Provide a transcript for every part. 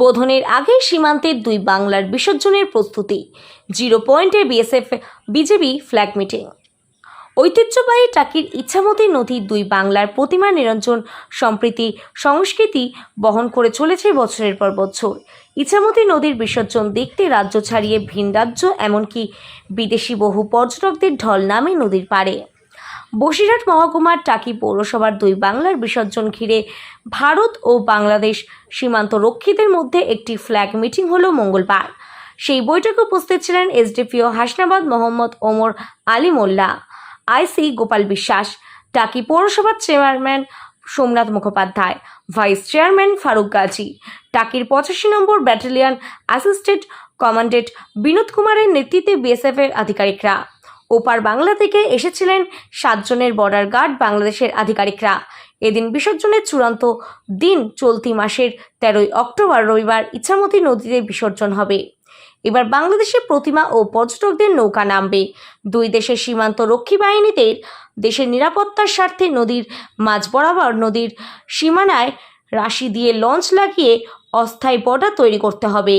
বোধনের আগে সীমান্তের দুই বাংলার বিসর্জনের প্রস্তুতি। জিরো পয়েন্টে বিএসএফ, বিজেপি ফ্ল্যাগ মিটিং। ঐতিহ্যবাহী টাকির ইচ্ছামতী নদীর দুই বাংলার প্রতিমা নিরঞ্জন সম্প্রীতি সংস্কৃতি বহন করে চলেছে বছরের পর বছর। ইচ্ছামতী নদীর বিসর্জন দেখতে রাজ্য ছাড়িয়ে ভিন রাজ্য, এমনকি বিদেশি বহু পর্যটকদের ঢল নামে নদীর পাড়ে। বসিরহাট মহকুমার টাকি পৌরসভার দুই বাংলার বিসর্জন ঘিরে ভারত ও বাংলাদেশ সীমান্ত রক্ষীদের মধ্যে একটি ফ্ল্যাগ মিটিং হলো মঙ্গলবার। সেই বৈঠকে উপস্থিত ছিলেন এসডিপিও হাসনাবাদ মোহাম্মদ ওমর আলী মোল্লা আইসি গোপাল বিশ্বাস, টাকি পৌরসভার chairman Somnath Mukhopadhyay, vice chairman Faruk Gazi, টাকির পঁচাশি number battalion assistant commandant Binod কুমারের নেতৃত্বে বিএসএফ এর আধিকারিকরা। ওপার বাংলা থেকে এসেছিলেন সাতজনের বর্ডার গার্ড বাংলাদেশের আধিকারিকরা। এদিন বিসর্জনের চূড়ান্ত দিন চলতি মাসের তেরোই অক্টোবর, রবিবার ইচ্ছামতি নদীতে বিসর্জন হবে। এবার বাংলাদেশে প্রতিমা ও পর্যটকদের নৌকা নামবে। দুই দেশের সীমান্ত রক্ষী বাহিনীদের দেশের নিরাপত্তার স্বার্থে নদীর মাঝ বরাবর নদীর সীমানায় রাশি দিয়ে লঞ্চ লাগিয়ে অস্থায়ী বর্ডার তৈরি করতে হবে।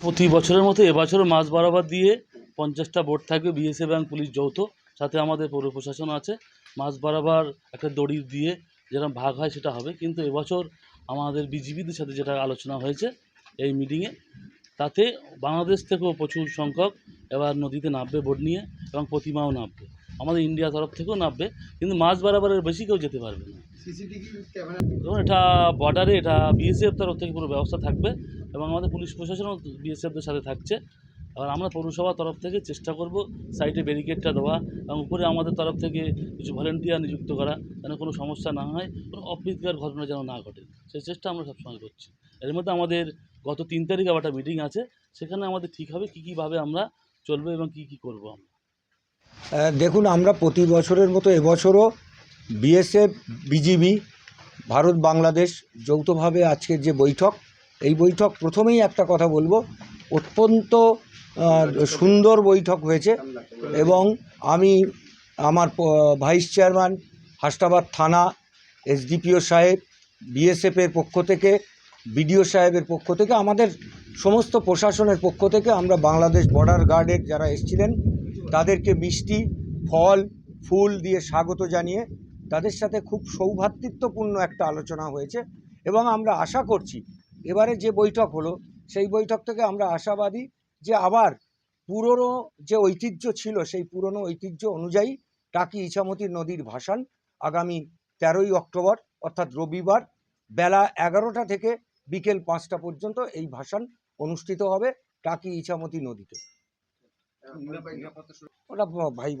প্রতি বছরের মতো এবছরও মাছ বরাবর দিয়ে পঞ্চাশটা বোট থাকবে বিএসএফ এবং পুলিশ যৌথ। সাথে আমাদের পৌর প্রশাসন আছে। মাছ বরাবর একটা দড়ি দিয়ে যেরকম ভাগ হয় সেটা হবে। কিন্তু এবছর আমাদের বিজিবিদের সাথে যেটা আলোচনা হয়েছে এই মিটিংয়ে তাতে বাংলাদেশ থেকেও প্রচুর সংখ্যক এবার নদীতে নামবে বোট নিয়ে এবং প্রতিমাও নামবে। আমাদের ইন্ডিয়া তরফ থেকেও নামবে কিন্তু মাছ বরাবরের বেশি কেউ যেতে পারবে না। এবং এটা বর্ডারে এটা বিএসএফ তরফ থেকে পুরো ব্যবস্থা থাকবে এবং আমাদের পুলিশ প্রশাসনও বিএসএফদের সাথে থাকছে। আর আমরা পৌরসভার তরফ থেকে চেষ্টা করব সাইডে ব্যারিকেডটা দেওয়া এবং উপরে আমাদের তরফ থেকে কিছু ভলেন্টিয়ার নিযুক্ত করা যেন কোনো সমস্যা না হয়, কোনো অপ্রীতিকর ঘটনা যেন না ঘটে। সেই চেষ্টা আমরা সবসময় করছি। এর মধ্যে আমাদের গত তিন তারিখে আবার একটা মিটিং আছে, সেখানে আমাদের ঠিক হবে কী কীভাবে আমরা চলবো এবং কী কী করব আমরা। দেখুন, আমরা প্রতি বছরের মতো এবছরও বিএসএফ বিজিবি ভারত বাংলাদেশ যৌথভাবে আজকের যে বৈঠক, এই বৈঠক প্রথমেই একটা কথা বলব অত্যন্ত সুন্দর বৈঠক হয়েছে এবং আমি আমার ভাইস চেয়ারম্যান হাসনাবাদ থানা, এসডিপিও সাহেব বিএসএফের পক্ষ থেকে বিডিও সাহেবের পক্ষ থেকে, আমাদের সমস্ত প্রশাসনের পক্ষ থেকে আমরা বাংলাদেশ বর্ডার গার্ডের যারা এসেছিলেন, তাদেরকে মিষ্টি, ফল, ফুল দিয়ে স্বাগত জানিয়ে তাদের সাথে খুব সৌভ্রাতৃত্বপূর্ণ একটা আলোচনা হয়েছে এবং আমরা আশা করছি এবারে যে বৈঠক হলো সেই বৈঠক থেকে আমরা আশাবাদী যে আবার পুরনো যে ঐতিহ্য ছিল সেই পুরনো ঐতিহ্য অনুযায়ী টাকি ইছামতি নদীর ভাসান আগামী তেরোই অক্টোবর অর্থাৎ রবিবার বেলা এগারোটা থেকে বিকেল পাঁচটা পর্যন্ত এই ভাসান অনুষ্ঠিত হবে টাকি ইছামতি নদীতে। ওটা ভাই